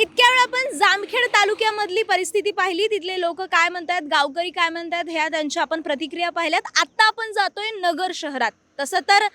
इतक्या वेळ आपण जामखेड तालुक्यामधली परिस्थिती पाहिली तिथले लोक काय म्हणतात गावकरी काय म्हणतात ह्या त्यांच्या आपण प्रतिक्रिया पाहिल्यात. आत्ता आपण जातोय नगर शहरात. तसं तर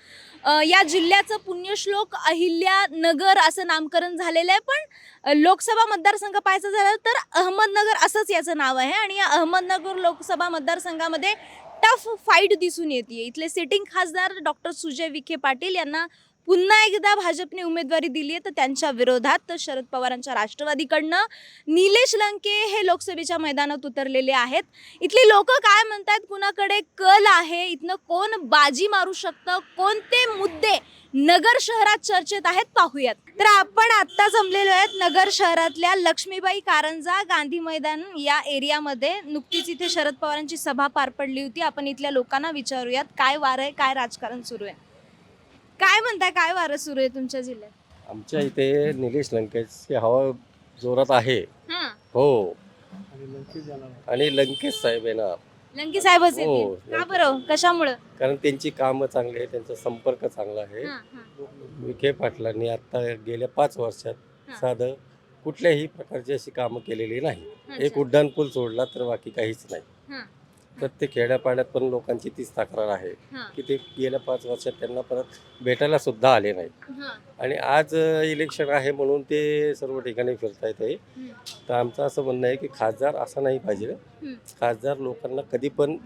या जिल्ह्याचं पुण्यश्लोक अहिल्या नगर असं नामकरण झालेलं आहे. पण लोकसभा मतदारसंघ पाहायचं झालं तर अहमदनगर असंच याचं नाव आहे. आणि या अहमदनगर लोकसभा मतदारसंघामध्ये टफ फाईट दिसून येते इथले सिटिंग खासदार डॉक्टर सुजय विखे पाटील यांना पुन्हा एकदा भाजपने उमेदवारी दिली आहे तर त्यांच्या विरोधात तर शरद पवारांच्या राष्ट्रवादीकडनं निलेश लंके हे लोकसभेच्या मैदानात उतरलेले आहेत. इथली लोक काय म्हणतात? कुणाकडे कल आहे? इथनं कोण बाजी मारू शकतं? कोणते मुद्दे नगर शहरात चर्चेत आहेत? पाहूयात. तर आपण आत्ता जमलेलो आहेत नगर शहरातल्या लक्ष्मीबाई कारंजा गांधी मैदान या एरियामध्ये. नुकतीच इथे शरद पवारांची सभा पार पडली होती. आपण इथल्या लोकांना विचारूयात. काय वार आहे? काय राजकारण सुरू आहे? काय म्हणताय काय वारं सुरू आहे तुमच्या जिल्ह्यात? आमच्या इथे निलेश लंकेशची हवा जोरात आहे. हा. हो. आणि लंकेश साहेब येणार लंकी साहेबच हो, येतील का बरं? कशामुळं? कारण त्यांची कामं चांगली आहे त्यांचा संपर्क चांगला आहे. हा, हा. विखे पाटलांनी आता गेल्या पाच वर्षात हा. साधं कुठल्याही प्रकारची अशी कामं केलेली नाही. एक अच्छा. उड्डाण पूल सोडला तर बाकी काहीच नाही. हा. प्रत्येक खेड्यापाड्यात पण लोकांची तीच तक्रार आहे हा, की ते गेल्या पाच वर्षात त्यांना परत भेटायला सुद्धा आले नाही हा. आणि आज इलेक्शन आहे म्हणून ते सर्व ठिकाणी फिरतायत आहे हम्म, तर आमचं असं म्हणणं आहे की खासदार असं नाही पाहिजे. हम्म. खासदार लोकांना कधी पण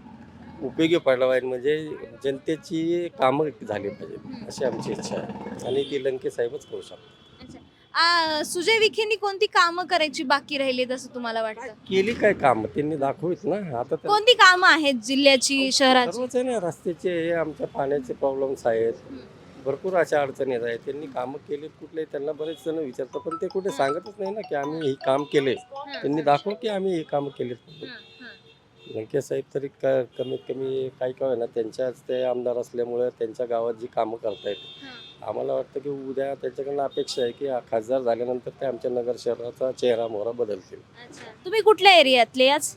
उपयोगी पडला पाहिजे म्हणजे जनतेची कामं झाली पाहिजे अशी आमची इच्छा आहे. आणि ती लंके साहेबच करू शकतात. अच्छा. आ, सुजय विखेंनी कोणती कामं करायची बाकी राहिली असं तुम्हाला वाटतं? केली काय काम? त्यांनी दाखवत ना. आता तर कोणती कामं आहेत जिल्ह्याची शहराची? सर्वच आहे ना. रस्त्याचे हे आमच्या पाण्याचे प्रॉब्लेम्स आहेत. भरपूर अशा अडचणी आहेत. त्यांनी कामं केली कुठले त्यांना बरेच जण विचारतात. पण ते कुठे सांगतच नाही ना की आम्ही हे काम केले. त्यांनी दाखव की आम्ही हे काम केले हा, हा. लंके साहेब तरी क- कमीत कमी काही काय ना त्यांच्याच ते आमदार असल्यामुळे त्यांच्या गावात जी कामं करतायत हा. आम्हाला वाटतं की उद्या त्यांच्याकडनं अपेक्षा आहे की खासदार झाल्यानंतर ते आमच्या नगर शहराचा चेहरा मोहरा बदलतील. अच्छा. तुम्ही कुठल्या एरियातले आज?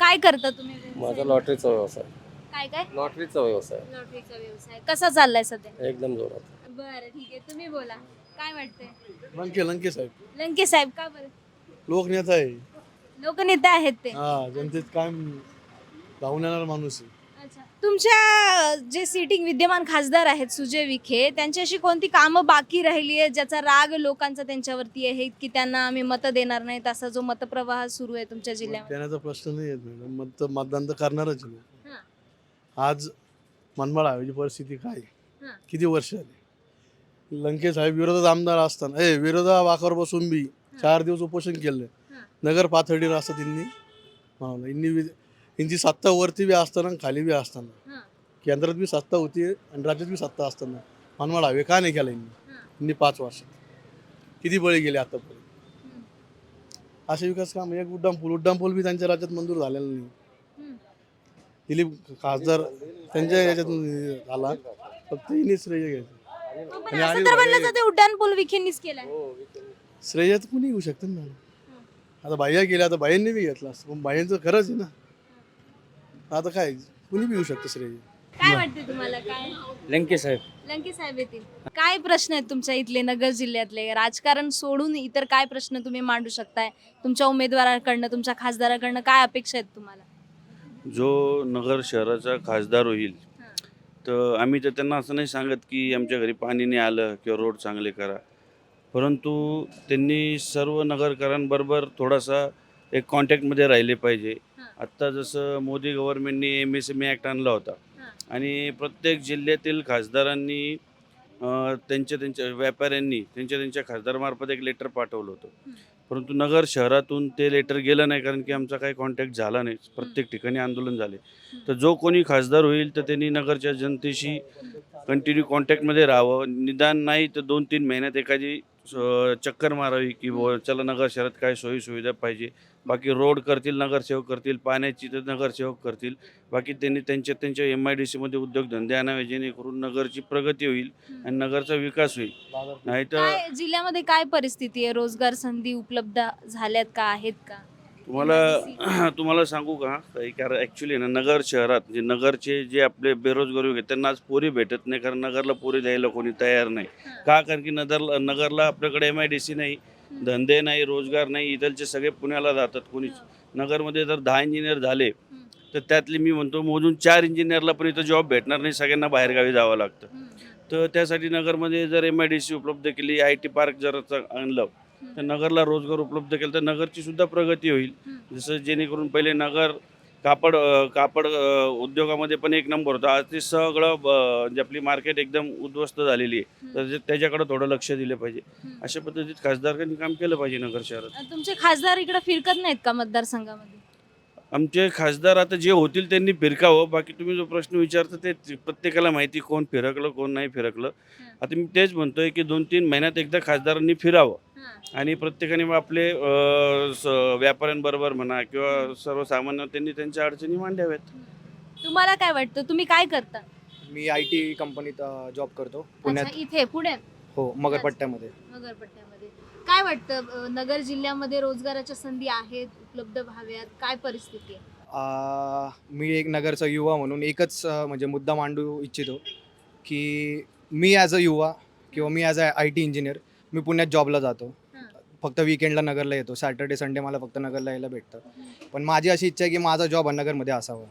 काय करता तुम्ही? माझा लॉटरीचा व्यवसाय. काय काय? लॉटरीचा व्यवसाय. लॉटरीचा व्यवसाय. कसा चाललाय सध्या? एकदम जोरात. बरं ठीक आहे. तुम्ही बोला. काय वाटतंय? लंके लंके साहेब. लंके साहेब का बरं? लोकनेता आहे. लोकनेते आहेत ते हा जनतेत काय धावून येणार माणूस आहे अच्छा तुमच्या जे सिटिंग विद्यमान खासदार आहेत सुजय विखे त्यांच्याशी कोणती कामं बाकी राहिली आहे ज्याचा राग लोकांचा त्यांच्यावरती आहे की त्यांना आम्ही मतं देणार नाहीत असा जो मतप्रवाह सुरू आहे तुमच्या जिल्ह्यामध्ये देण्याचा प्रश्न नाही येत मॅडम मत तर मतदान तर करणारच आहे लोक. हां. आज मनमाड हवेची परिस्थिती काय आहे? हां. किती वर्ष आली लंके साहेब विरोधात आमदार असताना ए विरोधा वाकावर बसून बी चार दिवस उपोषण केलं. नगर पाथर्डीवर असं त्यांनी म्हणालं यांनी वि- यांची सत्ता वरती बी असताना आणि खाली बी असताना. हां. केंद्रात बी सत्ता होती आणि राज्यात बी सत्ता असताना. मनमाड हवे का नाही केला यांनी हां. यांनी पाच वर्षात. किती बळी गेले आतापर्यंत. असे विकास काम एक उड्डाण पूल उड्डाण पूल बी त्यांच्या राज्यात मंजूर झालेला नाही. दिलीप खासदार त्यांच्या याच्यातून आला फक्त यांनी श्रेय घ्यायचं. हो, पण आणि असं आणि तर म्हणलं बाहेर- जाते उड्डाण पूल विखेंनीच केलाय. श्रेय तर कुणी घेऊ शकतं ना? आता बाह्या गेल्या आता बाह्यांनी बी घेतला असतं. पण बाह्यांचं खरंच आहे ना. आता काय कुणी बी घेऊ शकतं श्रेय. काय वाटते तुम्हाला? काय? लंके साहेब. लंके साहेब येतील. काय प्रश्न आहेत तुमच्या इथले नगर जिल्ह्यातले? राजकारण सोडून इतर काय प्रश्न तुम्ही मांडू शकताय? तुमच्या उमेदवाराकडनं तुमच्या खासदाराकडनं काय अपेक्षा आहेत तुम्हाला? जो नगर शहराचा खासदार होईल. तर आम्ही तर त्यांना असं नाही सांगत की आमच्या घरी पाणी नाही आलं किंवा रोड चांगले करा. परंतु त्यांनी सर्व नगरकरांबरोबर थोडासा एक कॉन्टॅक्टमध्ये राहिले पाहिजे. आत्ता जसं मोदी गव्हर्नमेंटनी एम एस एम ॲक्ट आणला होता. आणि प्रत्येक जिल्ह्यातील खासदारांनी त्यांच्या त्यांच्या व्यापाऱ्यांनी त्यांच्या त्यांच्या खासदारमार्फत एक लेटर पाठवलं होतं. परंतु नगर शहरातून ते लेटर गेलं नाही कारण की आमचा काही कॉन्टॅक्ट झाला नाही. प्रत्येक ठिकाणी आंदोलन झाले. तर जो कोणी खासदार होईल तर त्यांनी नगरच्या जनतेशी कंटिन्यू कॉन्टॅक्टमध्ये राहावं. निदान नाही तर दोन तीन महिन्यात एखादी चक्कर मारावी की चला नगर शहरात काय सोयी सुविधा पाहिजे. बाकी रोड करतील नगरसेवक करतील पाण्याची तर नगरसेवक करतील. बाकी त्यांनी त्यांच्या त्यांच्या एम आय डी सीमध्ये उद्योगधंदे आणावे जेणेकरून नगरची प्रगती होईल आणि नगरचा विकास होईल. नाही तर काय जिल्ह्यामध्ये काय परिस्थिती आहे? रोजगार संधी उपलब्ध झाल्यात का? आहेत का? तुम्हाला तुम्हाला सांगू का? ताई, कारण ॲक्च्युली ना नगर शहरात जे नगरचे जे आपले बेरोजगार वगैरे आहेत त्यांना आज पोरी भेटत नाही कारण नगरला पोरी द्यायला कोणी तयार नाही. का? कारण की नगरला नगरला आपल्याकडे एम आय डी सी नाही धंदे नाही रोजगार नाही इथलचे सगळे पुण्याला जातात कोणी. नगरमध्ये जर दहा इंजिनियर झाले तर त्यातले मी म्हणतो मोजून चार इंजिनियरला पण इथं जॉब भेटणार नाही सगळ्यांना बाहेरगावी जावं लागतं. तर त्यासाठी नगरमध्ये जर एम आय डी सी उपलब्ध केली आय टी पार्क जर आणलं तर नगरला रोजगार उपलब्ध केला. तर नगरची सुद्धा प्रगती होईल. जसं जेणेकरून पहिले नगर कापड कापड उद्योगामध्ये पण एक नंबर होता. आज ते सगळं जे म्हणजे आपली मार्केट एकदम उद्ध्वस्त झालेली आहे. तर त्याच्याकडे थोडं लक्ष दिलं पाहिजे. अशा पद्धतीत खासदारांनी काम केलं पाहिजे नगर शहरात. तुमचे खासदार इकडे फिरकत नाहीत का मतदारसंघामध्ये? आमचे खासदार आता जे होतील त्यांनी फिरकावं. बाकी तुम्ही जो प्रश्न विचारता ते प्रत्येकाला माहिती कोण फिरकलं कोण नाही फिरकलं. आता मी तेच म्हणतोय की दोन तीन महिन्यात एकदा खासदारांनी फिरावं. आणि प्रत्येकाने मग आपले व्यापाऱ्यांबरोबर म्हणा किंवा सर्वसामान्य त्यांनी त्यांच्या अडचणी मांडाव्यात. तुम्हाला काय वाटतं? तुम्ही काय करता? मी आय टी कंपनीत जॉब करतो. पुण्यात. इथे पुण्यात? हो मगरपट्ट्यामध्ये. नगरपट्ट्यामध्ये काय वाटतं नगर जिल्ह्यामध्ये रोजगाराच्या संधी आहेत? उपलब्ध व्हाव्यात? काय परिस्थिती आहे? आ, मी एक नगरचा युवा म्हणून एकच अ, म्हणजे मुद्दा मांडू इच्छितो की मी ॲज अ युवा किंवा मी as a I T engineer मी पुण्यात जॉबला जातो. हां. फक्त विकेंडला नगरला येतो. सॅटर्डे संडे मला फक्त नगरला यायला भेटतं. पण माझी अशी इच्छा आहे की माझा जॉब हा नगरमध्ये असावा.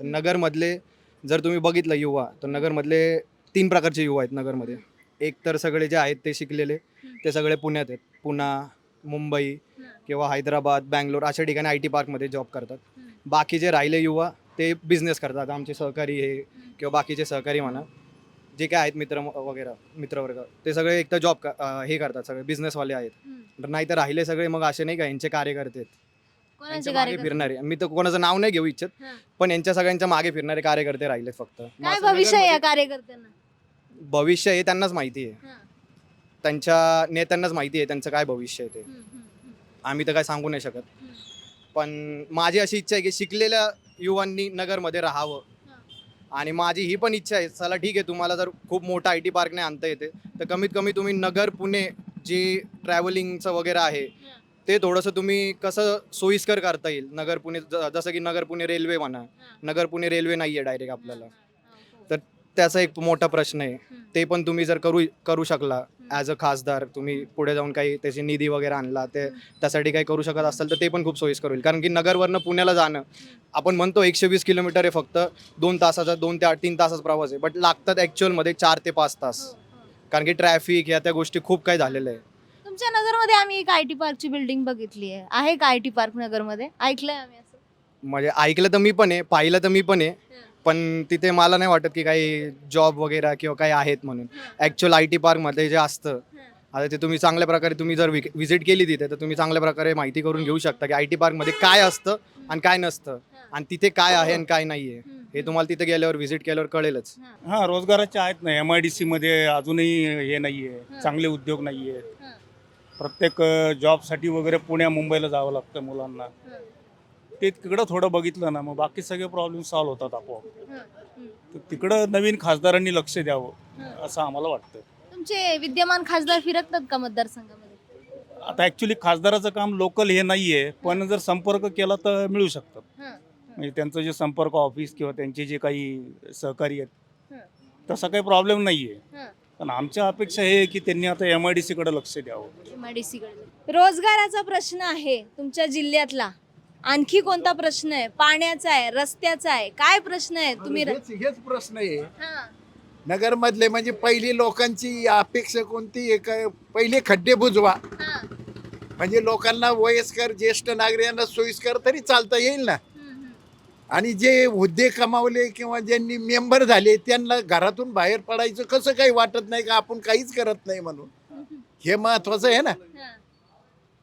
तर नगरमधले जर तुम्ही बघितलं युवा तर नगरमधले तीन प्रकारचे युवा आहेत नगरमध्ये. एक तर सगळे जे आहेत ते शिकलेले ते सगळे पुण्यात आहेत. पुणा मुंबई किंवा हैदराबाद बँगलोर अशा ठिकाणी आय टी पार्कमध्ये जॉब करतात. बाकी जे राहिले युवा ते बिझनेस करतात. आमचे सहकारी हे किंवा बाकीचे सहकारी म्हणा जे काय आहेत मित्र वगैरे मित्रवर्ग ते सगळे एक तर जॉब हे करतात. सगळे बिझनेसवाले आहेत. नाही तर राहिले सगळे मग असे नाही का यांचे कार्यकर्ते आहेत. यांच्या मागे फिरणारे. मी तर कोणाचं नाव नाही घेऊ इच्छित. पण यांच्या सगळ्यांच्या मागे फिरणारे कार्यकर्ते राहिले फक्त. काय भविष्य आहे या नगरमध्ये- कार्यकर्त्यांना? भविष्य हे त्यांनाच माहिती आहे. त्यांच्या नेत्यांनाच माहिती आहे त्यांचं काय भविष्य आहे ते. आम्ही तर काय सांगू नाही शकत. पण माझी अशी इच्छा आहे की शिकलेल्या युवांनी नगरमध्ये राहावं. आणि माझी ही पण इच्छा आहे चला ठीक आहे तुम्हाला जर खूप मोठा आय टी पार्क नाही आणता येते तर कमीत कमी तुम्ही नगर पुणे जी ट्रॅव्हलिंगचं वगैरे आहे ते थोडंसं तुम्ही कसं सोयीस्कर करता येईल? नगर पुणे ज- जसं की नगर पुणे रेल्वे म्हणा नगर पुणे रेल्वे नाही आहे डायरेक्ट आपल्याला. तर त्याचा एक मोठा प्रश्न आहे. ते पण तुम्ही जर करू करू शकला ॲज अ खासदार तुम्ही पुढे जाऊन काही त्याची निधी वगैरे आणला ते त्यासाठी काही करू शकत असाल तर ते पण खूप सोयीस्कर होईल. कारण की नगरवरनं पुण्याला जाणं आपण म्हणतो एकशे वीस किलोमीटर आहे फक्त दोन तासाचा दोन ते आठ- तीन तासाचा प्रवास आहे बट लागतात ॲक्च्युअलमध्ये चार ते पाच तास. हो, हो. कारण की ट्रॅफिक ह्या त्या गोष्टी खूप काही झालेल्या आहे तुमच्या नगरमध्ये आम्ही एक आय टी पार्कची बिल्डिंग बघितली आहे. आहे का आय टी पार्क नगरमध्ये? ऐकलंय आम्ही असं. म्हणजे ऐकलं तर मी पण आहे पाहिलं तर मी पण आहे. पण तिथे मला नाही वाटत की काही जॉब वगैरे किंवा काही आहेत म्हणून. ॲक्च्युअल आय टी पार्कमध्ये जे असतं आता ते तुम्ही चांगल्या प्रकारे तुम्ही जर व्हिजिट केली तिथे तर तुम्ही चांगल्या प्रकारे माहिती करून घेऊ शकता की आय टी पार्कमध्ये काय असतं आणि काय नसतं आणि तिथे काय आहे आणि काय नाही आहे हे तुम्हाला तिथे गेल्यावर व्हिजिट केल्यावर कळेलच. हा. रोजगाराचे आहेत ना एम आय डी सीमध्ये अजूनही हे नाही. आहे चांगले उद्योग नाही आहेत. प्रत्येक अ, जॉबसाठी वगैरे पुण्या मुंबईला जावं लागतं मुलांना. ते तिकडं थोडं बघितलं ना मग बाकी सगळे प्रॉब्लेम सॉल्व्ह होतात आपोआप. तर तिकडं नवीन खासदारांनी लक्ष द्यावं असं आम्हाला वाटतं. तुमचे विद्यमान खासदार फिरकतात का मतदारसंघामध्ये? आता ॲक्च्युली खासदाराचं काम लोकल हे नाही आहे पण जर संपर्क केला तर मिळू शकतात म्हणजे त्यांचं जे संपर्क ऑफिस किंवा त्यांचे जे काही सहकारी आहेत तसा काही प्रॉब्लेम नाही आहे पण आमच्या अपेक्षा हे आहे की त्यांनी आता एम आय डी सीकडे लक्ष द्यावं. MIDC कडे. रोजगाराचा प्रश्न आहे तुमच्या जिल्ह्यातला. आणखी कोणता प्रश्न आहे? पाण्याचा आहे रस्त्याचा आहे काय प्रश्न आहे? तुम्ही र- हेच हेच प्रश्न आहे. हां. नगरमधले म्हणजे पहिली लोकांची अपेक्षा कोणती आहे? का पहिले खड्डे बुजवा. हां. म्हणजे लोकांना वयस्कर ज्येष्ठ नागरिकांना सोयीस्कर तरी चालता येईल ना? हम्म, हम्म. आणि जे हुद्दे कमावले किंवा ज्यांनी मेंबर झाले त्यांना घरातून बाहेर पडायचं कसं काही वाटत नाही का? आपण काहीच करत नाही म्हणून. हे महत्वाचं आहे ना? हां.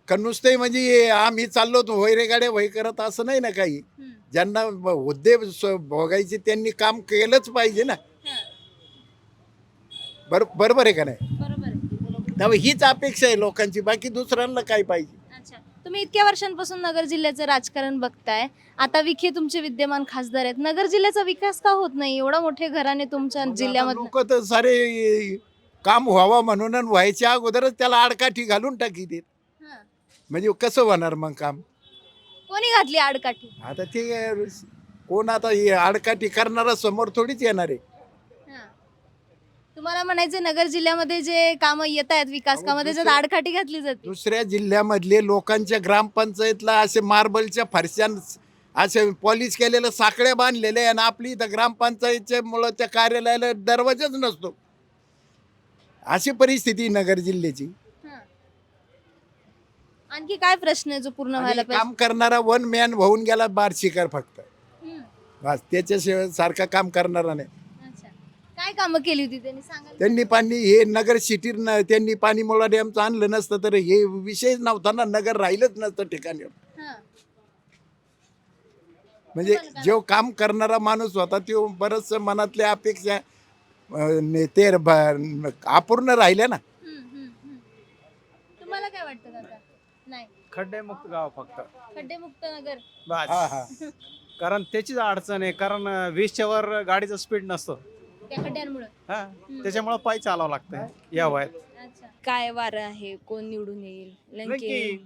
का नुसते म्हणजे आम्ही चाललो तो होय रे गाड्या वय करत असं नाही ना काही. ज्यांना हुद्दे भोगायचे त्यांनी काम केलंच पाहिजे ना. बर बरोबर आहे का नाही. त्यामुळे हीच अपेक्षा आहे लोकांची बाकी दुसऱ्यांना काय पाहिजे? अच्छा. तुम्ही इतक्या वर्षांपासून नगर जिल्ह्याचं राजकारण बघताय. आता विखे तुमचे विद्यमान खासदार आहेत. नगर जिल्ह्याचा विकास का होत नाही? एवढा मोठे घराने तुमच्या जिल्ह्यामध्ये लोक तर सारे काम व्हावं म्हणून व्हायच्या अगोदरच त्याला आडकाठी घालून टाकी देत. म्हणजे कसं होणार मग काम? कोणी घातली आडकाठी? आता ते कोण आता हे आडकाठी करणारा समोर थोडीच येणार आहे. हां. तुम्हाला म्हणायचं नगर जिल्ह्यामध्ये जे कामं येत आहेत विकास अहो, कामं त्याच्यात दुसरं- आडकाठी घातली जाते दुसऱ्या जिल्ह्यामधले लोकांच्या ग्रामपंचायतला असे मार्बलच्या फरशां असे पॉलिश केलेलं साखळ्या बांधलेल्या आहे आणि आपली इथं ग्रामपंचायतच्या मुळे त्या कार्यालयाला दरवाजाच नसतो. अशी परिस्थिती आहे नगर जिल्ह्याची. आणखी काय प्रश्न आहे जो पूर्ण व्हायला आणि पाहिजे? काम करणारा वन मॅन होऊन गेला बारशिकार फक्त. हं. बस त्याच्याशिवाय सारखा काम करणारा नाही. अच्छा. काय कामं केली होती त्यांनी? सांगाल त्यांनी पाणी हे नगर सिटी त्यांनी पाणी मोळा डॅमचं आणलं नसतं तर हे विषयच नव्हता ना. नगर राहिलंच नसतं ठिकाणी. हं. म्हणजे जो काम करणारा माणूस होता तो बरंच मनातल्या अपेक्षा अं, ने- ते ब- अपूर्ण राहिल्या ना हं, हं, हं. तुम्हाला काय वाटतं काका खड्डे मुक्त गाव फक्त. खड्डेमुक्त नगर. बस. कारण त्याचीच अडचण आहे कारण अं, वीसच्या वर गाडीचं स्पीड नसतं. त्या खड्ड्यांमुळे. हा? त्याच्यामुळे पायी चालावं लागतंय या वयात. अच्छा. काय वारं आहे? कोण निवडून येईल? लंके लंके.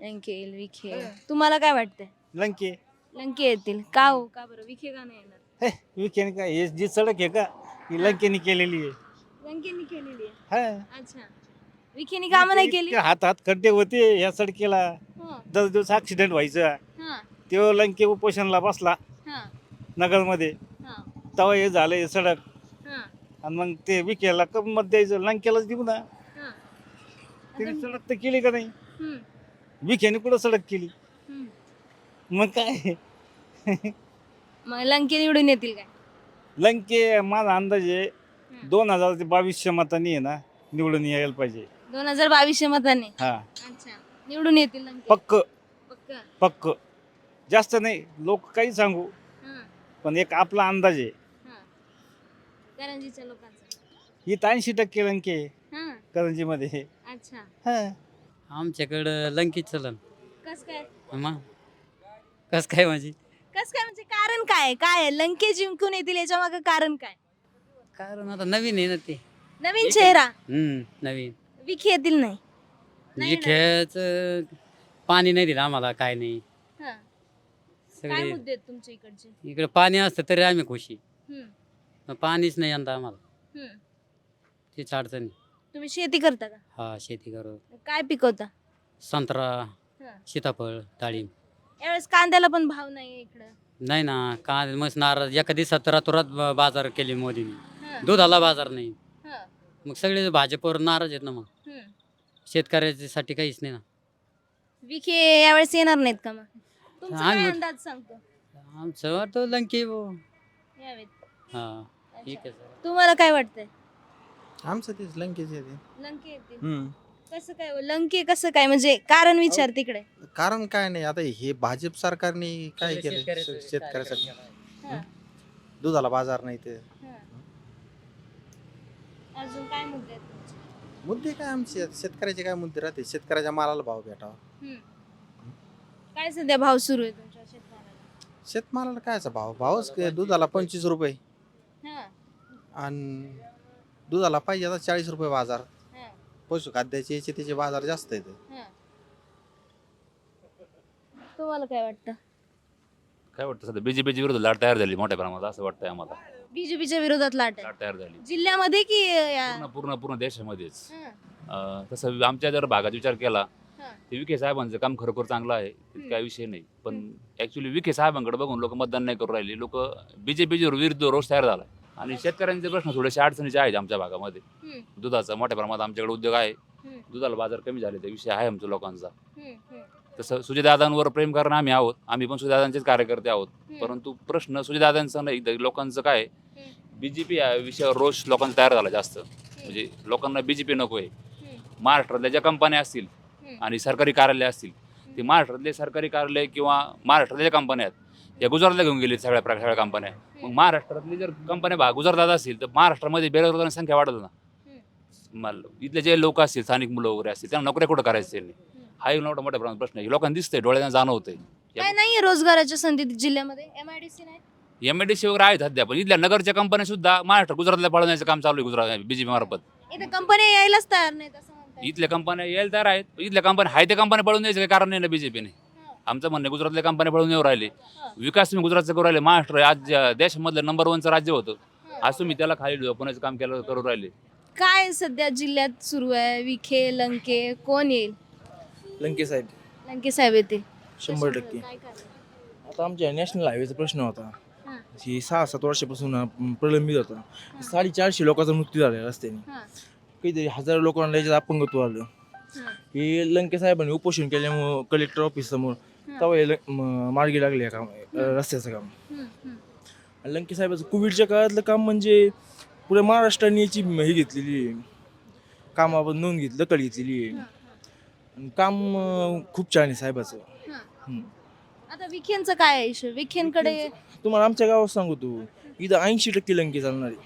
लंके येईल विखे तुम्हाला काय वाटतंय? लंके. लंके येतील. का हो? का बरं? विखे का नाही येणार? विखेने काय हे जी सडक आहे का? ही लंकेने केलेली आहे. लंकेनी केलेली आहे. हा. अच्छा. विखेनी कामं नाही केली. हात हात खड्डे होते या सडकेला. हं, दस दिवस ऍक्सिडेंट व्हायचा. हं, तेव्हा लंके उपोषणला बसला. हं, नगरमध्ये. हं, तेव्हा हे झालं हे सडक. हं, आणि मग ते विकेला कम मत द्यायचं लंकेलाच देऊ ना. हं. तिने सडक तर केली का नाही? हं, विखेने कुठं सडक केली? हं. मग काय? मग लंके निवडून येतील काय? लंके माझा अंदाज आहे दोन हजार ते बावीसशे मतांनी आहे ना निवडून यायला पाहिजे. दोन हजार बावीसशे मताने. हा. अच्छा. निवडून येतील लंके पक्क. पक्का. पक्क. जास्त नाही लोक काही सांगू हं, पण एक आपला अंदाज आहे. हं. करंजीच्या लोकांचा. ही ऐंशी टक्के लंके आहे हं, करंजीमध्ये. अच्छा. हा. आमच्याकडं लंकीत चलन. कस काय? मग कस काय म्हणजे कस काय म्हणजे कारण काय? आहे? काय? आहे? लंके जिंकून येतील याच्या मागे कारण काय? कारण आता नवीन आहे ना ते. नवीन चेहरा. हम्म नवीन. विखे येतील नाही. विखेच पाणी नाही दिलं आम्हाला काय नाही. हं. काय सगळे मुद्दे आहेत तुमच्या इकडचे? इकडे पाणी असतं तरी आम्ही खुशी. हं, पाणीच नाही यंदा आम्हाला. हं. तीच अडचणी तुम्ही शेती करता का? हा शेती करू. काय पिकवता? संत्रा हं. सीताफळ डाळिंब. यावेळेस कांद्याला पण भाव नाही इकडं. नाही ना का मस्त नाराज एका दिवसात रातोरात ब- बाजार केली मोदीने. हं, दुधाला बाजार नाही. मग सगळे भाजपवर नाराज आहेत ना मग? हं. शेतकऱ्यासाठी काहीच नाही ना. विखे यावेळेस येणार नाहीत का मग? तुमचा काय आम्ही- अंदाज सांगतो? आमचं वाटतं लंकी. यावेळेस. हा ठीक अच्छा. आहे सर. तुम्हाला काय वाटतंय? आमचं तेच लंकेच येते लंके येतील. कसं काय हो? लंके कसं काय? म्हणजे कारण विचार तिकडे. कारण काय नाही आता हे भाजप सरकारने काय केलं. शेतकऱ्यासाठी हं, दुधाला बाजार नाही ते. अजून काय मुद्दे आहेत तुमचे? मुद्दे काय आमचे? शेतकऱ्याचे काय मुद्दे राहते? शेतकऱ्याच्या मालाला भाव भेटावा. हं. काय सध्या भाव सुरू आहे तुमच्या शेतमालाला? शेतमालाला कायचा भाव? भावच काय? दुधाला पंचवीस रुपये. हं, आणि दुधाला पाहिजे आता चाळीस रुपये बाजार. हं, पशुखाद्याचे याचे त्याचे बाजार जास्त आहेत. हं. तुम्हाला काय वाटतं? काय वाटतं सध्या? बीजेपीची विरोध लाट तयार झाली मोठ्या प्रमाणात असं वाटतंय आम्हाला. बीजेपीच्या विरोधात लाट आहे लाट तयार झाली. जिल्ह्यामध्ये की या- पूर्ण पूर्ण पूर्ण देशामध्येच. हं, अं, तसं आमच्या जर भागात विचार केला हं. ते विखे साहेबांचं काम खरोखर चांगलं आहे. त्यात काय विषय नाही. पण ऍक्च्युली विखे साहेबांकडे बघून लोक मतदान नाही करू राहिले. लोक बीजेपीच्या विरुद्ध रोष तयार झाला आणि शेतकऱ्यांचे प्रश्न थोडेसे अडचणीचे आहेत आमच्या भागामध्ये. हम्म. दुधाचा मोठ्या प्रमाणात आमच्याकडे उद्योग आहे. हम्म. दुधाला बाजार कमी झाले ते विषय आहे आमच्या लोकांचा. तसं सुजयदादांवर प्रेम करणं आम्ही आहोत. आम्ही पण सुजयदादांचेच कार्यकर्ते आहोत. परंतु प्रश्न सुजयदादांचा नाही तर लोकांचं काय बीजेपी या विषयावर रोष लोकांचा तयार झाला जास्त. म्हणजे लोकांना बीजेपी नको आहे. महाराष्ट्रातल्या ज्या कंपन्या असतील. आणि सरकारी कार्यालय असतील ते महाराष्ट्रातले सरकारी कार्यालय किंवा महाराष्ट्रातल्या ज्या कंपन्या आहेत या गुजरातला घेऊन गेले सगळ्या सगळ्या कंपन्या. मग महाराष्ट्रातली जर कंपन्या भा गुजरातात असतील तर महाराष्ट्रामध्ये बेरोजगारांची संख्या वाढत ना. इथले जे लोक असतील स्थानिक मुलं वगैरे असतील त्यांना नोकऱ्या कुठं करायचं त्यांनी? हा मोठा मोठ्या प्रमाणात प्रश्न आहे. लोकांना दिसतंय डोळ्यांना जाणवतंय. काय नाहीये रोजगाराच्या संधी जिल्ह्यामध्ये एमआयडीसी नाही? एम आय डी सी वगैरे आहेत सध्या पण इथल्या नगरच्या कंपन्या सुद्धा महाराष्ट्र गुजरातला पळवण्याचं काम चालू आहे गुजरात बीजेपी मार्फत. इथे कंपन्या यायलाच तयार नाहीत असं इथल्या कंपन्या यायला तयार आहेत पण इथल्या कंपन्या आहे त्या कंपन्या पळून द्यायचं काही कारण नाही ना बीजेपीने. आमचं म्हणणं आहे, गुजरातल्या कंपन्या पळून येऊ राहिले. विकास तुम्ही गुजरातचं करू राहिले महाराष्ट्र आज देशामधलं नंबर वनचं राज्य होतं. आज तुम्ही त्याला खाली झोपवण्याचं काम केलं करू राहिले. काय सध्या जिल्ह्यात सुरू आहे? विखे लंके कोण येईल? लंके साहेब लंके साहेब येतील शंभर टक्के? आता आमच्या नॅशनल हायवेचा प्रश्न होता. हां. सहा सात वर्षापासून अं, प्रलंबित होता. साडेचारशे लोकांचा मृत्यू झाला रस्त्याने. काहीतरी हजारो लोकांना याच्यात अपंगत्व आलं. हां. लंके साहेबांनी उपोषण केल्यामुळं कलेक्टर ऑफिस समोर तेव्हा हे ल- म- मार्गी लागले या काम अं, रस्त्याचं काम. आणि लंके साहेबाचं कोविडच्या काळातलं काम म्हणजे पुऱ्या महाराष्ट्राने याची म- हे घेतलेली आहे. कामावर नोंद घेतली दखल घेतलेली आहे. काम अं, खूप छान आहे साहेबाचं. हां. आता विखेंचं काय आहे इशू? विखेंकडे तुम्हाला आमच्या गावात सांगू तू. इथं ऐंशी टक्के लंके चालणार आहे.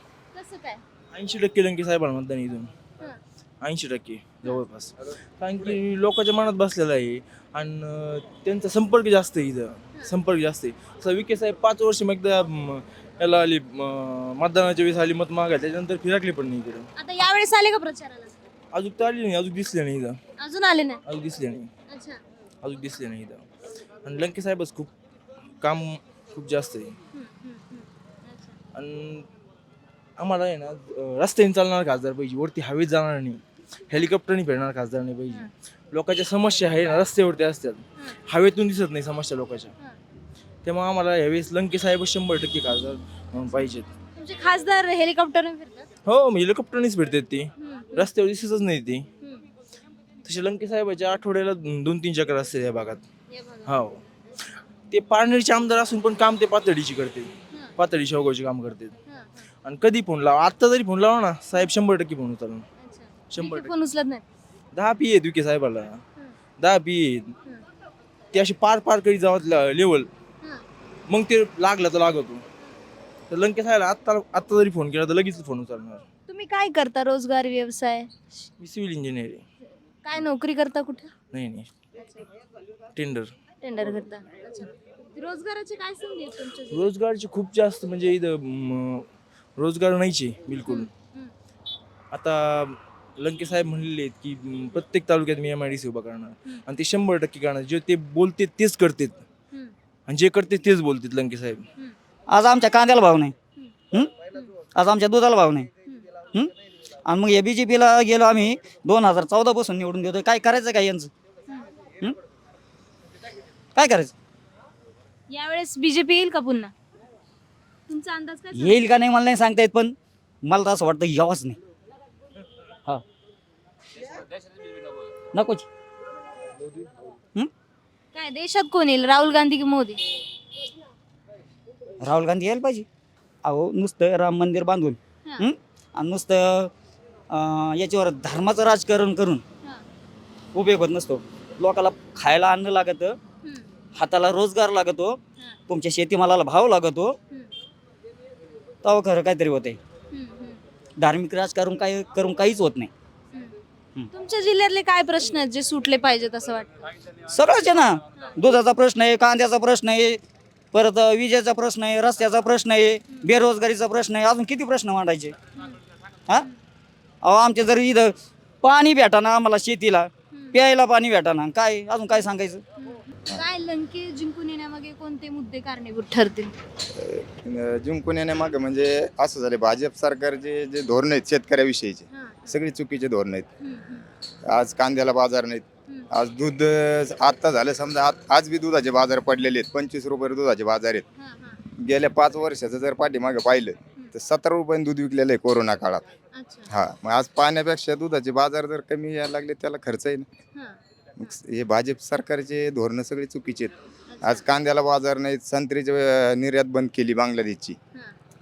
कसं काय? ऐंशी टक्के लंके साहेबांना मतदान आहे इथून. हां. ऐंशी टक्के जवळपास. कारण की लोकांच्या मनात बसलेला आहे. आणि अं, त्यांचा संपर्क जास्त आहे इथं. संपर्क जास्त आहे. असं विके साहेब पाच वर्ष मग एकदा म, याला आली म, मतदानाच्या वेळेस आली मत मागायला. त्याच्यानंतर फिरकली पण नाही इकडं. आता यावेळेस आले का प्रचाराला? अजून तर आली नाही अजून दिसले नाही इथं. अजून आले नाही? अजून दिसले नाही. अच्छा. अजून दिसले नाही इथं. आणि लंके साहेबच खूप काम खूप जास्त आहे. हम्म, हम्म, हम्म. अच्छा. आणि आम्हाला आहे ना अं, रस्त्याने चालणार खासदार पाहिजे वरती हवेत जाणार नाही. हेलिकॉप्टरने फिरणार खासदार नाही पाहिजे. लोकांच्या समस्या आहे ना रस्त्यावरती असतात. हवेतून दिसत नाही समस्या लोकांच्या. त्यामुळे आम्हाला यावेळेस लंके साहेब शंभर टक्के खासदार म्हणून पाहिजेत. तुमचे खासदार हेलिकॉप्टरने फिरतात? हो हेलिकॉप्टरनेच फिरतात ते. रस्त्यावर दिसतच नाही ते. तसे लंके साहेबाच्या आठवड्याला दोन तीन चक्र असते या भागात. हो ते पारनेरचे आमदार असून पण काम ते पातळीची करते. पातळी शेवगावचे काम करते. आणि कधी फोन लावा? आत्ता जरी फोन लावा ना साहेब शंभर टक्के फोन अच्छा. शंभर विखे फोन उचलत नाही दहा पी आहेत विके साहेबाला. दहा पी आहेत. ते असे पार पार करीत जावं लेवल. मग ते लागलं तर लागतो. तर लंके साहेबला आत्ता आत्ता जरी फोन केला तर लगेच फोन उचलणार. तुम्ही काय करता रोजगार व्यवसाय? मी सिव्हिल इंजिनियर आहे. काय नोकरी करता कुठे? नाही नाही. टेंडर. टेंडर करता. अच्छा. रोजगाराचे काय संधी तुमच्या जिल्ह्यात? रोजगारचे खूप जास्त म्हणजे इथं म, रोजगार नाहीचे बिलकुल. हम्म. आता लंके साहेब म्हणलेले आहेत की म, प्रत्येक तालुक्यात मी एम आय डी सी उभा करणार. आणि ते शंभर टक्के करणार. जे ते बोलते तेच करतात. हम्म. आणि जे करते तेच बोलतात लंके साहेब. आज आमच्या कांद्याला भाव नाही? आज आमच्या दुधाला भाव नाही? आणि मग या बी जे पीला गेलो आम्ही दोन हजार चौदा पासून निवडून देतोय. काय करायचं काय यांचं? हं? काय करायचं? यावेळेस बीजेपी येईल का पुन्हा? तुमचा अंदाज काय सांगतो? येईल का नाही मला नाही सांगता येत पण मला तर असं वाटतं यावंच नाही. हा. नकोच काय देशात कोण येईल? राहुल गांधी की मोदी? राहुल गांधी यायला पाहिजे. अहो नुसतं राम मंदिर बांधून. हा. हं? आणि नुसतं अं, याच्यावर धर्माचं राजकारण करून हा. उपयोग होत नसतो. लोकाला खायला अन्न लागतं हम्म. हाताला रोजगार लागतो तुमच्या शेतीमालाला भाव लागतो. हम्म. तेव्हा खरं काहीतरी हम्म, हम्म, धार्मिक राजकारण काय करून काहीच होत नाही. हम्म. तुमच्या जिल्ह्यातले काय प्रश्न आहेत जे सुटले पाहिजेत असं वाटतं? सगळंच आहे ना. दुधाचा प्रश्न आहे कांद्याचा प्रश्न आहे परत विजेचा प्रश्न आहे रस्त्याचा प्रश्न आहे बेरोजगारीचा प्रश्न आहे. अजून किती प्रश्न मांडायचे? हा? अहो आमच्या जर इथं पाणी भेटाना आम्हाला शेतीला प्यायला पाणी भेटाना. काय अजून काय सांगायचं? काय लंके जिंकून येण्यामागे कोणते मुद्दे कारणीभूत ठरतील? जिंकून येण्यामागं म्हणजे असं झाले भाजप सरकारचे जे धोरण आहेत शेतकऱ्याविषयीचे सगळी चुकीचे धोरण आहेत. आज कांद्याला बाजार नाहीत. आज दूध अं, आत्ता झालं समजा आत- आज बी दुधाचे बाजार पडलेले आहेत. पंचवीस रुपये दुधाचे बाजार आहेत. गेल्या पाच वर्षाचं जर पाठीमागं पाहिलं तर सतरा रुपयाने दूध विकलेलं आहे कोरोना काळात. हा मग आज पाण्यापेक्षा दुधाचे बाजार जर कमी यायला लागले त्याला खर्च आहे ना. मग हे भाजप सरकारचे धोरणं सगळे चुकीचे आहेत. आज कांद्याला बाजार नाहीत संत्रीची अं, निर्यात बंद केली बांगलादेशची.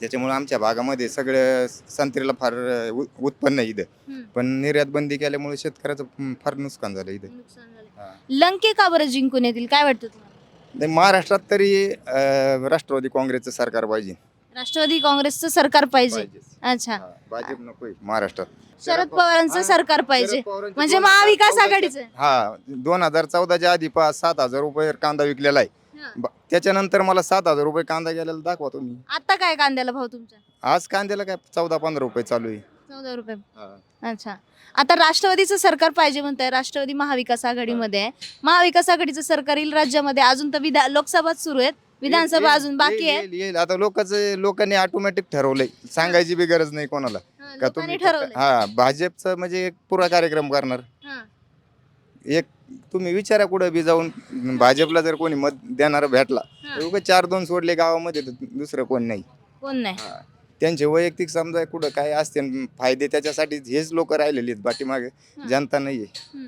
त्याच्यामुळे आमच्या भागामध्ये सगळं संत्रीला फार अं, उ- उत्पन्न आहे इथं. पण निर्यात बंदी केल्यामुळे शेतकऱ्याचं हं, फार नुकसान झालं इथं. हा. लंके का बरं जिंकून येतील? काय वाटतं तुम्हाला? नाही, महाराष्ट्रात तरी अं, राष्ट्रवादी काँग्रेसचं सरकार पाहिजे. राष्ट्रवादी काँग्रेसचं सरकार पाहिजे. पाहिजेच. अच्छा. हा, भाजप नकोय महाराष्ट्रात. शरद पवारांचं सरकार पाहिजे. शरद पवारांचे म्हणजे दोन हजार महाविकास चौदाचे- आघाडीचं. हा दोन हजार चौदाच्या आधी पाच सात हजार रुपये कांदा विकलेला आहे. हा. ब- त्याच्यानंतर मला सात हजार रुपये कांदा गेलेला दाखवा तुम्ही. आता काय कांद्याला भाव तुमच्या आज कांद्याला काय चौदा पंधरा रुपये चालू आहे. चौदा रुपये. अच्छा. आता राष्ट्रवादीचं सरकार पाहिजे म्हणताय. राष्ट्रवादी महाविकास आघाडीमध्ये आहे. महाविकास आघाडीचं सरकार येईल राज्यामध्ये. अजून तर विधा लोकसभाच सुरू आहेत. विधानसभा अजून बाकी आहे. येईल येईल. आता लोकांचं लोकांनी ऑटोमॅटिक ठरवलंय. सांगायची बी गरज नाही कोणाला. हा, का लोकांनी तुम्ही ठरवलंय. हा भाजपचं म्हणजे एक पुरा कार्यक्रम करणार. हा. एक तुम्ही विचारा कुठं बी जाऊन. भाजपला जर कोणी मत देणारा भेटला हा. तर चार दोन सोडले गावामध्ये तर दुसरं कोण नाही. कोण नाही. त्यांचे वैयक्तिक समजा कुठं काय असते न फायदे त्याच्यासाठी हेच लोक राहिलेले आहेत. पाठीमागे हा. जनता नाहीये. हम्म.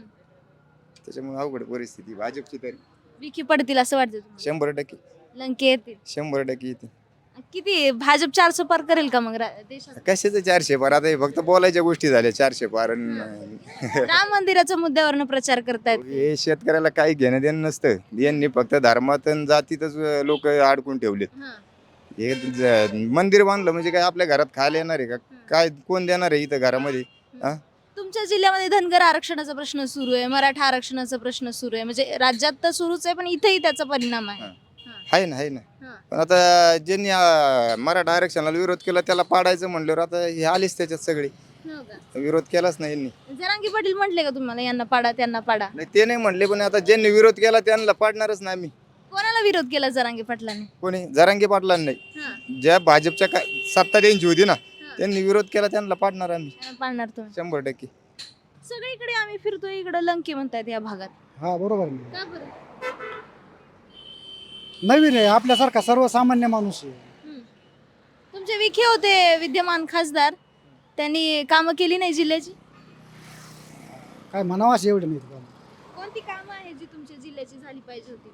त्याच्यामुळे अवघड परिस्थिती भाजपची तरी. विखी पडतील असं वाटतं तुम्हाला? शंभर टक्के. लंके येतील. शंभर टक्के येते किती भाजप चारशे पार करेल का मग रा- देशात? कशाचं चारशे पार? आता हे फक्त बोलायच्या गोष्टी झाल्या चारशे पार अन- राम मंदिराच्या मुद्द्यावरनं प्रचार करतायत. हे शेतकऱ्याला काही घेणं देणं नसतं. यांनी फक्त धर्मात अन जातीतच लोक अडकून ठेवलेत. हा. हे ज- मंदिर बांधलं म्हणजे काय आपल्या घरात खायला येणार आहे का? काय कोण देणार आहे इथं घरामध्ये? तुमच्या जिल्ह्यामध्ये धनगर आरक्षणाचा प्रश्न सुरू आहे मराठा आरक्षणाचा प्रश्न सुरू आहे. म्हणजे राज्यात तर सुरूच आहे पण इथेही त्याचा परिणाम आहे. आहे ना आहे ना. हा. पण आता ज्यांनी अं, मराठा आरक्षणाला विरोध केला त्याला पाडायचं म्हणल्यावर आता हे आलेच त्याच्यात सगळे. हो का? विरोध केलाच नाही यांनी. जरांगी पाटील म्हटले का तुम्हाला यांना पाडा त्यांना पाडा? नाही ते नाही म्हणले पण आता ज्यांनी विरोध केला त्यांना पाडणारच ना आम्ही. कोणाला विरोध केला जरांगी पाटलांनी? कोणी? जरांगे पाटलांना नाही. हा. ज्या भाजपच्या का- सत्ता त्यांची होती ना त्यांनी विरोध केला त्यांना पाडणार आम्ही. त्यांना पाडणार तुम्ही. शंभर टक्के. सगळीकडे आम्ही फिरतोय इकडे लंके म्हणतायत या भागात. हा बरोबर. आहे का बरं? नवीन आहे आपल्यासारखा सर्वसामान्य माणूस आहे. तुमचे विखे होते विद्यमान खासदार. त्यांनी कामं केली नाही जिल्ह्याची? काय म्हणावं असे एवढे पण. कोणती कामं आहे जी तुमच्या जिल्ह्याची झाली पाहिजे होती?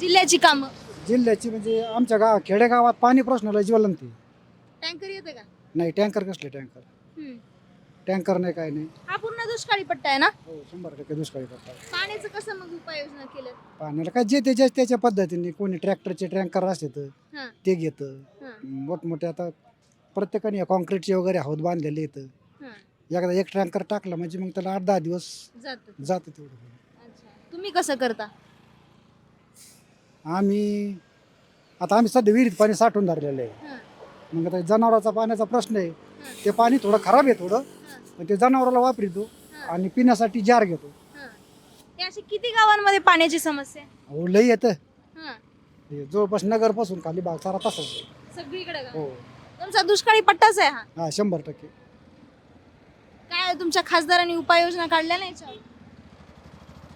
जिल्ह्याची कामं. जिल्ह्याची म्हणजे आमच्या गाव खेडेगावात पाणी प्रश्नाला ज्वलंत. टँकर येते का? नाही टँकर कसले टँकर. टँकर नाही काय नाही. हा पूर्ण दुष्काळी पट्टा आहे ना? हो शंभर टक्के दुष्काळी पडतात पाण्याचं कसं मग उपाययोजना केलं? पाण्याला काय जे त्याच्या त्याच्या पद्धतीने कोणी ट्रॅक्टरचे टँकर असतात हा. ते घेतं. हा. मोठमोठे आता प्रत्येकाने कॉन्क्रीटचे वगैरे हौद बांधलेले येतं हा. एकदा एक टँकर टाकला म्हणजे मग त्याला आठ दहा दिवस जात. जातं तेवढं. तुम्ही कसं करता? आम्ही आता आम्ही सध्या विहिरीत पाणी साठवून धरलेलं आहे. हा. मग आता जनावराचा पाण्याचा प्रश्न आहे. ते पाणी थोडं खराब आहे थोडं. पण ते जनावराला वापरतो हा. आणि पिण्यासाठी जार घेतो हे अशी किती गावांमध्ये पाण्याची समस्या आहे? अहो लई येतं हा. हे जवळपास नगरपासून खाली भाग सारा तसाच आहे. सगळीकडे? हो तुमचा दुष्काळी पट्टाच आहे हा हा शंभर टक्के काय तुमच्या खासदारांनी उपाययोजना काढल्या नाही याच्यावर?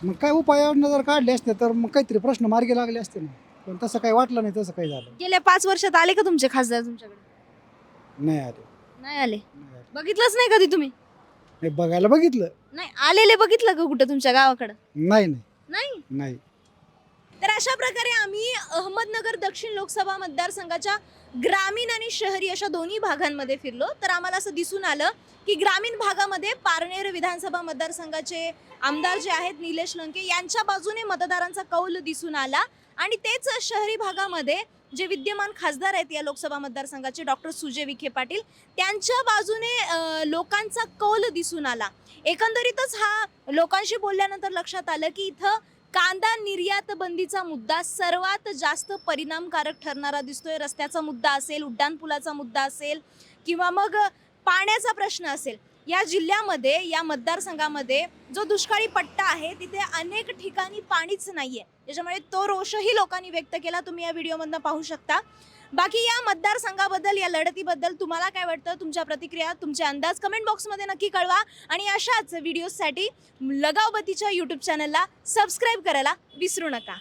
मग काय उपाययोजना जर काढले असते तर मग काहीतरी प्रश्न मार्गी लागले असते ना पण तसं काही वाटलं नाही तसं काही झालं गेल्या पाच वर्षात आले का तुमचे खासदार तुमच्याकडे नाही नाही आले नाही आले. बघितलंच नाही कधी तुम्ही नाही बघायला बघितलं. नाही आलेले बघितलं का कुठं तुमच्या गावाकडं? नाही नाही. नाही? नाही. तर अशा प्रकारे आम्ही अहमदनगर दक्षिण लोकसभा मतदारसंघाच्या ग्रामीण आणि शहरी अशा दोन्ही भागांमध्ये फिरलो. तर आम्हाला असं दिसून आलं की ग्रामीण भागामध्ये पारनेर विधानसभा मतदारसंघाचे आमदार जे आहेत निलेश लंके यांच्या बाजूने मतदारांचा कौल दिसून आला. आणि तेच शहरी भागामध्ये जे विद्यमान खासदार आहेत या लोकसभा मतदारसंघाचे डॉक्टर सुजय विखे पाटील त्यांच्या बाजूने लोकांचा कौल दिसून आला. एकंदरीतच हा लोकांशी बोलल्यानंतर लक्षात आलं की इथं कांदा निर्यात बंदीचा मुद्दा सर्वात जास्त परिणामकारक ठरणारा दिसतोय. रस्त्याचा मुद्दा असेल उड्डाणपुलाचा मुद्दा असेल किंवा मग पाण्याचा प्रश्न असेल. या जिल्ह्यामध्ये या मतदारसंघामध्ये जो दुष्काळी पट्टा आहे तिथे अनेक ठिकाणी पाणीच नाही आहे त्याच्यामुळे तो रोषही लोकांनी व्यक्त केला. तुम्ही या व्हिडिओमधनं पाहू शकता. बाकी या मतदारसंघाबद्दल या लढतीबद्दल तुम्हाला काय वाटतं? तुमच्या प्रतिक्रिया तुमचे अंदाज कमेंट बॉक्समध्ये नक्की कळवा. आणि अशाच व्हिडिओजसाठी लगावबतीच्या यूट्यूब चॅनलला सबस्क्राईब करायला विसरू नका.